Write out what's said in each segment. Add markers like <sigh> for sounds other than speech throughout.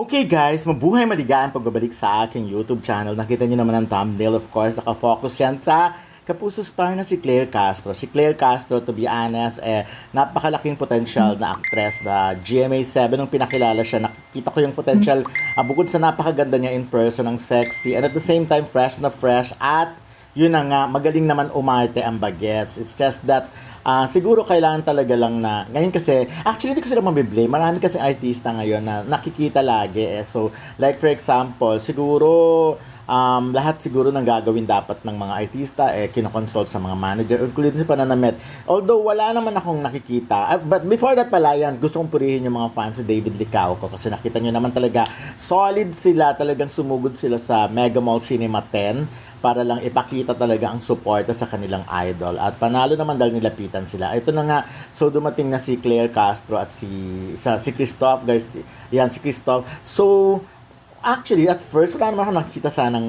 Okay guys, mabuhay maligayang pagbabalik sa aking YouTube channel. Nakita niyo naman ang thumbnail, of course, nakafocus yan sa kapuso star na si Claire Castro. Si Claire Castro, to be honest, eh, napakalaking potential na actress na GMA7 nung pinakilala siya. Nakikita ko yung potential ah, bukod sa napakaganda niya in person, ang sexy, and at the same time, fresh na fresh, at yun na nga, magaling naman umarte ang bagets. It's just that, ah, siguro kailangan talaga lang na, ngayon kasi, actually hindi ko sila mabiblame, marami kasi artista ngayon na nakikita lagi eh. So, like for example, siguro, um, lahat siguro ng gagawin dapat ng mga artista eh kinoconsult sa mga manager including sa pananamit although wala naman akong nakikita. Ah, but before that pala yan gusto kong purihin yung mga fans si David Licao ko kasi nakita nyo naman talaga solid sila talagang sumugod sila sa Mega Mall Cinema 10 para lang ipakita talaga ang suporta sa kanilang idol. At panalo naman dahil nilapitan sila. Ito na nga, so dumating na si Claire Castro at si sa si Christoph Garcia. Yan si Christoph. So Actually, at first, wala naman akong nakita sanang...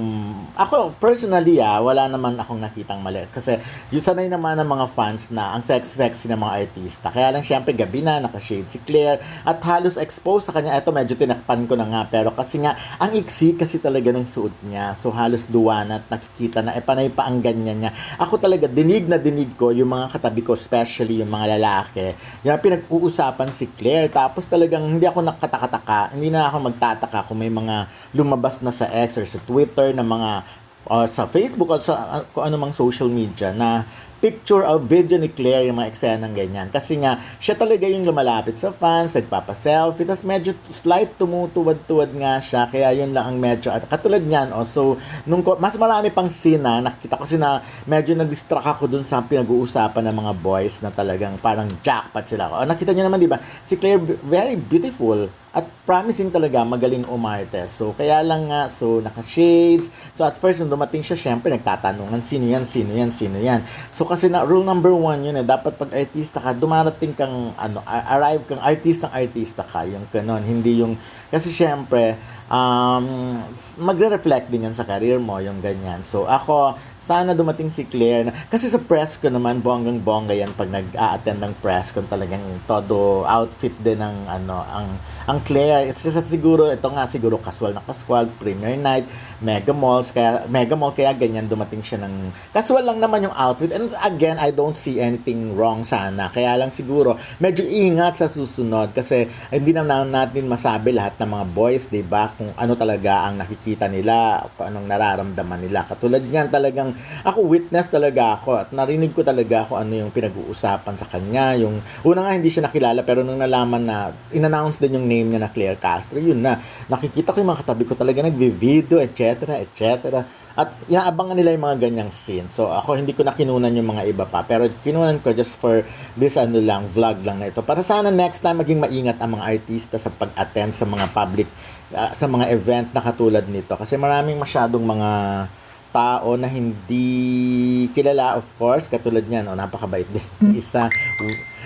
Ako, personally, ah, wala naman akong nakitang mali. Kasi, yung sanay naman ng mga fans na ang sexy-sexy ng mga artista. Kaya lang, syempre, gabi na, nakashade si Claire. At halos exposed sa kanya. Ito, medyo tinakpan ko na nga. Pero kasi nga, ang iksi kasi talaga ng suot niya. So, halos duwan at nakikita na, eh, panay pa ang ganyan niya. Ako talaga, dinig na dinig ko yung mga katabi ko, especially yung mga lalaki. Yung pinag-uusapan si Claire. Tapos talagang, hindi ako nakatakataka. Hindi na ako magtataka kung may mga lumabas na sa X or sa Twitter na mga or sa Facebook o sa uh, kung anumang social media na picture or video ni Claire yung mga eksena ng ganyan. Kasi nga, siya talaga yung lumalapit sa fans, nagpapa-selfie, tapos medyo slight tumutuwad-tuwad nga siya, kaya yun lang ang medyo, at katulad niyan, oh, so, nung, mas marami pang scene na, nakita ko sina, medyo na-distract ako dun sa pinag-uusapan ng mga boys na talagang parang jackpot sila. Oh, nakita niyo naman, di ba? Si Claire, very beautiful at promising talaga magaling umarte. So, kaya lang nga, so, naka-shades. So, at first, nung dumating siya, syempre, nagtatanungan, sino yan, sino yan, sino yan. So, kasi na, rule number one yun eh, dapat pag artista ka, dumarating kang, ano, arrive kang artistang artista ka, yung kanon, hindi yung, kasi syempre, um, magre-reflect din yan sa career mo, yung ganyan. So, ako, sana dumating si Claire. Na, kasi sa press ko naman, bonggang-bongga yan pag nag-a-attend ng press ko, talagang todo outfit din ng, ano, ang, ang Claire. It's just siguro, ito nga, siguro casual na casual, premiere night, mega malls, kaya, mega mall, kaya ganyan dumating siya ng, casual lang naman yung outfit. And again, I don't see anything wrong sana. Kaya lang siguro, medyo ingat sa susunod kasi hindi naman natin masabi lahat ng mga boys, 'di ba? Kung ano talaga ang nakikita nila, kung anong nararamdaman nila. Katulad niyan, talagang ako witness talaga ako at narinig ko talaga kung ano yung pinag-uusapan sa kanya. Yung una nga hindi siya nakilala pero nung nalaman na in-announce din yung name niya na Claire Castro, yun na. Nakikita ko yung mga katabi ko talaga nagvi-video, etc., etc. At inaabangan nila yung mga ganyang scene. So ako hindi ko na kinunan yung mga iba pa. Pero kinunan ko just for this ano lang, vlog lang na ito. Para sana next time maging maingat ang mga artista sa pag-attend sa mga public, ah, sa mga event na katulad nito. Kasi maraming masyadong mga tao na hindi kilala of course katulad niyan oh napakabait din <laughs> isa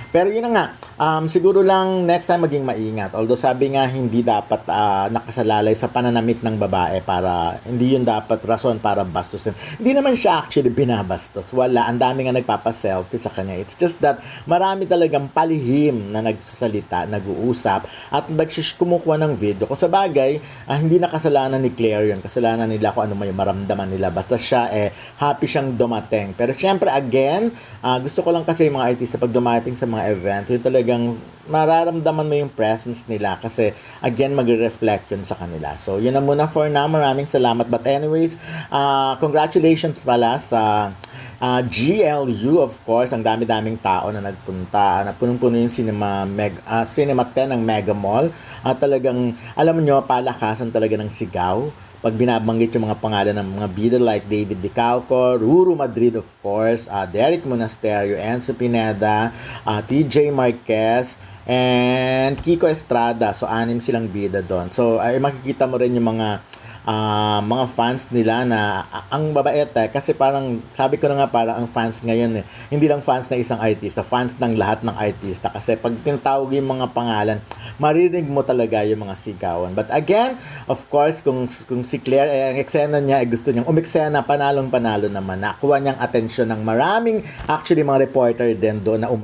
pero yun na nga um, siguro lang next time maging maingat. Although sabi nga hindi dapat ah, nakasalalay sa pananamit ng babae para hindi yun dapat rason para bastusin. Hindi naman siya actually binabastos. Wala. Ang dami nga nagpapa-selfie sa kanya. It's just that marami talagang palihim na nagsasalita nag-uusap at nagsis kumukuha ng video. Kung sa bagay ah, hindi na kasalanan ni Claire yun. Kasalanan nila kung ano may maramdaman nila. Basta siya eh happy siyang dumating. Pero syempre again ah, gusto ko lang kasi yung mga artista pag dumating sa mga event yun talagang mararamdaman mo yung presence nila kasi again magre-reflect yun sa kanila. So yun na muna for now. Maraming salamat. But anyways ah, congratulations pala sa ah, GLU of course. Ang dami-daming tao na nagpunta na punong-puno yung cinema meg ah, cinema 10 ng Mega Mall. At talagang alam nyo palakasan talaga ng sigaw pag binabanggit yung mga pangalan ng mga bida like David Dicalco, Ruru Madrid of course, uh, Derek Monasterio, Enzo Pineda, uh, TJ Marquez, and Kiko Estrada. So, anim silang bida doon. So, ay makikita mo rin yung mga ah, mga fans nila na ang babae eh, kasi parang sabi ko na nga parang ang fans ngayon eh hindi lang fans ng isang artista fans ng lahat ng artista. Kasi pag tinatawag yung mga pangalan maririnig mo talaga yung mga sigawan. But again of course kung kung si Claire eh, ang eksena niya ay gusto niyang umeksena panalong panalo naman. Nakuha niyang atensyon ng maraming actually mga reporter din doon na um-